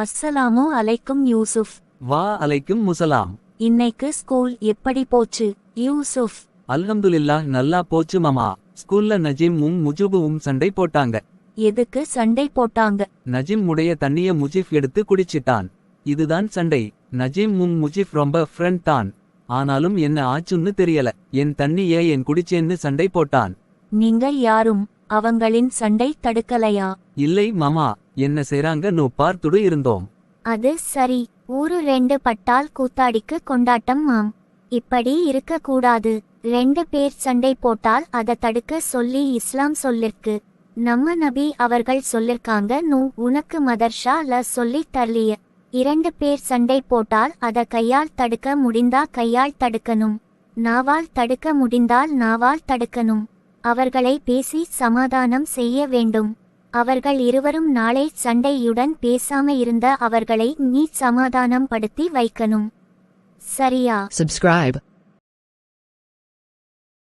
அஸ்ஸலாமு அலைக்கும் யூசுப் வா அலைக்கும் முசலாம். இன்னைக்கு ஸ்கூல் எப்படி போச்சு யூசுப் அல்ஹம்துலில்லாஹ் நல்லா போச்சு மாமா. ஸ்கூல்ல நஜீமும் முஜுபுவும் சண்டை போட்டாங்க. எதுக்கு சண்டை போட்டாங்க? நஜீம் உடைய தண்ணிய முஜிப் எடுத்து குடிச்சிட்டான். இதுதான் சண்டை. நஜீம் மும் முஜிப் ரொம்ப ஃப்ரெண்ட் தான். ஆனாலும் என்ன ஆச்சுன்னு தெரியல. என் தண்ணிய என் குடிச்சேன்னு சண்டை போட்டான். நீங்க யாரும் அவங்களின் சண்டை தடுக்கலையா? இல்லை மாமா. என்ன செய்றாங்க? நோ பார்த்துடு இருந்தோம். அது சரி. ஊரு ரெண்டு பட்டால் கூத்தாடிக்கு கொண்டாட்டம் ஆம் இப்படி இருக்க கூடாது. ரெண்டு பேர் சண்டை போட்டால் அத தடுக்க சொல்லி இஸ்லாம் சொல்லிருக்கு நம்ம நபி அவர்கள் சொல்லிருக்காங்க நூ உனக்கு மதர்ஷா ல சொல்லி தரலிய. இரண்டு பேர் சண்டை போட்டால் அத கையால் தடுக்க முடிந்தா கையால் தடுக்கணும். நாவால் தடுக்க முடிந்தால் நாவால் தடுக்கணும். அவர்களை பேசி சமாதானம் செய்ய வேண்டும். அவர்கள் இருவரும் நாளை சண்டையுடன் பேசாம இருந்த அவர்களை நீ சமாதானம் படுத்தி வைக்கணும். சரியா? சப்ஸ்கிரைப்